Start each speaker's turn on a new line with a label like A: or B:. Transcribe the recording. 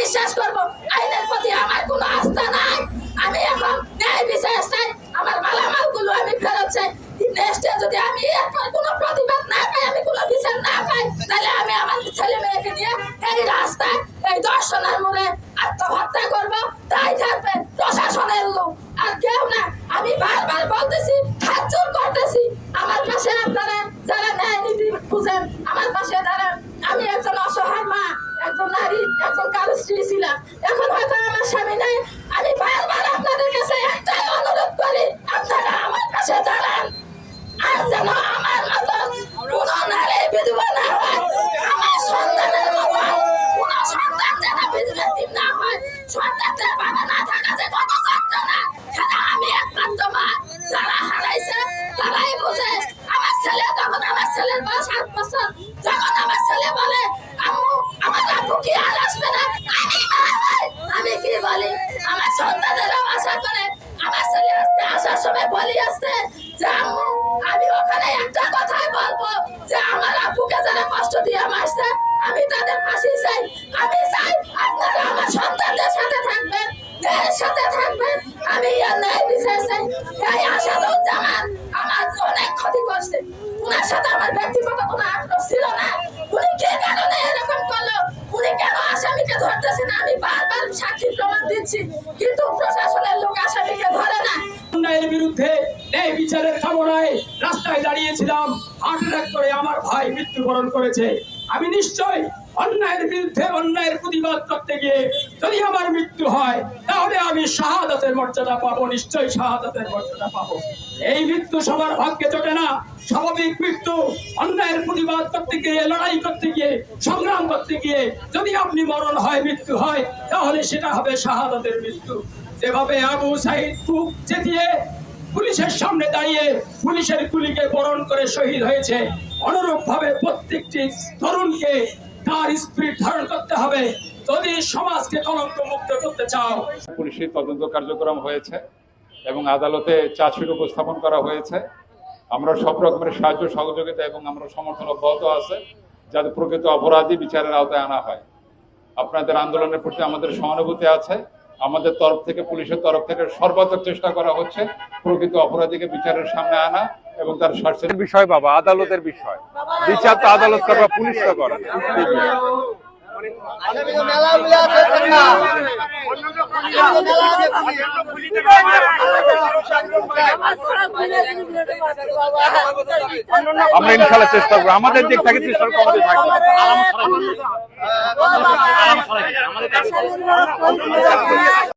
A: বিশ্বাস করব? আইনের প্রতি আমার কোনো আস্থা নাই। আমি এখন ন্যায় বিচার চাই। আমার মালামালগুলো আমি ফেরত চাই। নেক্সটে যদি আমি এরপর কোনো প্রতিবাদ না পাই, আমি কোনো বিচার না পাই, তাহলে আমি আমার ছেলে মেয়েকে নিয়ে এই রাস্তায়, এই দর্শনের মোড়ে আত্মহত্যা করব। তাই থাকবে প্রশাসনের লোক আর কেউ না আমি বারবার বলতেছি হাত জোর করতেছি আমার পাশে আপনারা যারা ন্যায় নীতি বুঝেন, আমার পাশে দাঁড়ান। আমি একজন অসহায় মা, একজন নারী, একজন কারও স্ত্রী ছিলাম। এখন হয়তো আমার স্বামী নাই। আমি বারবার আপনাদের কাছে একটাই অনুরোধ করি, আপনারা আমার পাশে দাঁড়ান। আর যেন আমার মতন কোনো নারী বিধবা না হয়, আমার সন্তানের মতো কোনো সন্তান যেন বিধবা না হয়। সন্তানদের যখন আমার ছেলে বলে, আম্মু, আমার আব্বু কি আর আসবে না? আমি আমি কি বলি? আমার সন্তানেরও আশা করে, আমার ছেলে আজকে আসার সময় বলি আসছে যে, আম্মু, আমি ওখানে একটা কথাই বলব যে, আমার আব্বুকে যারা কষ্ট দিয়ে মারছে আমি তাদের ফাঁসি চাই। আমি চাই আপনারা আমার সন্তানদের সাথে থাকবেন মেয়ের সাথে থাকবেন। আমি ন্যায় বিচার চাই। এই আসাদুজ্জামান আমার অনেক ক্ষতি করছে। উনার সাথে আমার ব্যক্তিগত কোনো আগ্রহ ছিল দিচ্ছি কিন্তু প্রশাসনের লোক আসামিকে ধরে না।
B: অন্যায়ের বিরুদ্ধে ন্যায় বিচারের কামনায় রাস্তায় দাঁড়িয়েছিলাম হার্ট অ্যাটাক করে আমার ভাই মৃত্যুবরণ করেছে। আমি নিশ্চয় অন্যায়ের বিরুদ্ধে অন্যায়ের প্রতিবাদ করতে গিয়ে যদি আমার মৃত্যু হয় তাহলে আমি শাহাদাতের মর্যাদা পাবো, নিশ্চয়ই শাহাদাতের মর্যাদা পাবো। এই মৃত্যু সবার ভাগ্যে জোটে না, স্বাভাবিক মৃত্যু, অন্যায়ের প্রতিবাদ করতে গিয়ে, লড়াই করতে গিয়ে, সংগ্রাম করতে গিয়ে, যদি আপনি মরণ হয়, মৃত্যু হয়, তাহলে সেটা হবে শাহাদাতের মৃত্যু। যেভাবে আবু সাইদ বুক চেতিয়ে পুলিশের সামনে দাঁড়িয়ে পুলিশের গুলিকে বরণ করে শহীদ হয়েছে অনুরূপ ভাবে প্রত্যেকটি তরুণকে তার স্পিরিট ধারণ করতে হবে। যদি সমাজকে কলঙ্ক মুক্ত করতে চাও।
C: পুলিশের তদন্ত কার্যক্রম হয়েছে এবং আদালতে চার্জশিট উপস্থাপন করা হয়েছে। আমরা সব রকমের সাহায্য, সহযোগিতা এবং আমরা সমর্থন অব্যাহত আছে যাতে প্রকৃত অপরাধী বিচারের আওতায় আনা হয়। আপনাদের আন্দোলনের প্রতি আমাদের সহানুভূতি আছে। আমাদের তরফ থেকে, পুলিশের তরফ থেকে সর্বাত্মক চেষ্টা করা হচ্ছে প্রকৃত অপরাধীকে বিচারের সামনে আনা এবং তার শাস্তির
D: বিষয় বাবা, আদালতের বিষয়। বিচার তো আদালত করবে পুলিশ করে আমরা ইনশাল্লাহ চেষ্টা করব আমাদের দিক থেকে চেষ্টা থাকবে